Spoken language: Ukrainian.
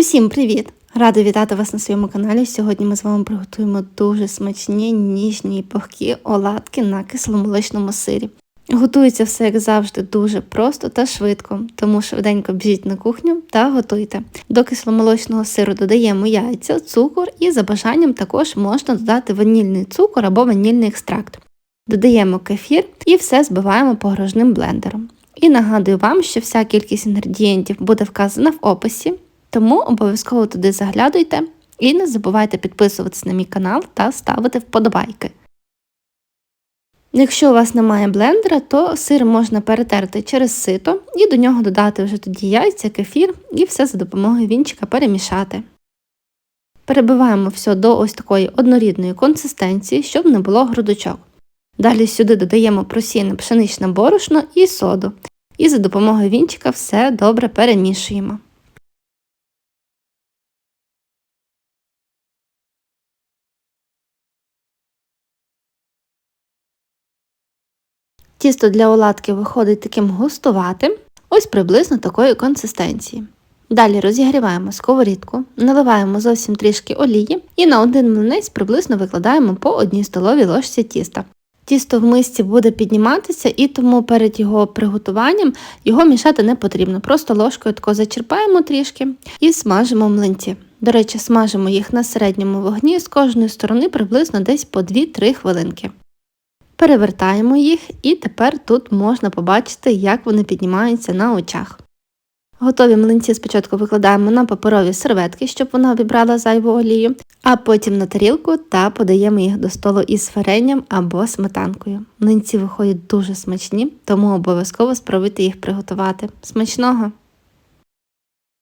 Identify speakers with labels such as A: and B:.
A: Усім привіт! Рада вітати вас на своєму каналі. Сьогодні ми з вами приготуємо дуже смачні, ніжні і пухкі оладки на кисломолочному сирі. Готується все, як завжди, дуже просто та швидко, тому швиденько біжіть на кухню та готуйте. До кисломолочного сиру додаємо яйця, цукор і за бажанням також можна додати ванільний цукор або ванільний екстракт. Додаємо кефір і все збиваємо погружним блендером. І нагадую вам, що вся кількість інгредієнтів буде вказана в описі, тому обов'язково туди заглядуйте і не забувайте підписуватися на мій канал та ставити вподобайки. Якщо у вас немає блендера, то сир можна перетерти через сито і до нього додати вже тоді яйця, кефір і все за допомогою вінчика перемішати. Перебиваємо все до ось такої однорідної консистенції, щоб не було грудочок. Далі сюди додаємо просіяне пшеничне борошно і соду. І за допомогою вінчика все добре перемішуємо. Тісто для оладки виходить таким густуватим, ось приблизно такої консистенції. Далі розігріваємо сковорідку, наливаємо зовсім трішки олії і на один млинець приблизно викладаємо по одній столовій ложці тіста. Тісто в мисці буде підніматися, і тому перед його приготуванням його мішати не потрібно. Просто ложкою тако зачерпаємо трішки і смажимо млинці. До речі, смажимо їх на середньому вогні з кожної сторони приблизно десь по 2-3 хвилинки. Перевертаємо їх, і тепер тут можна побачити, як вони піднімаються на очах. Готові млинці спочатку викладаємо на паперові серветки, щоб вона обібрала зайву олію, а потім на тарілку та подаємо їх до столу із варенням або сметанкою. Млинці виходять дуже смачні, тому обов'язково спробуйте їх приготувати. Смачного!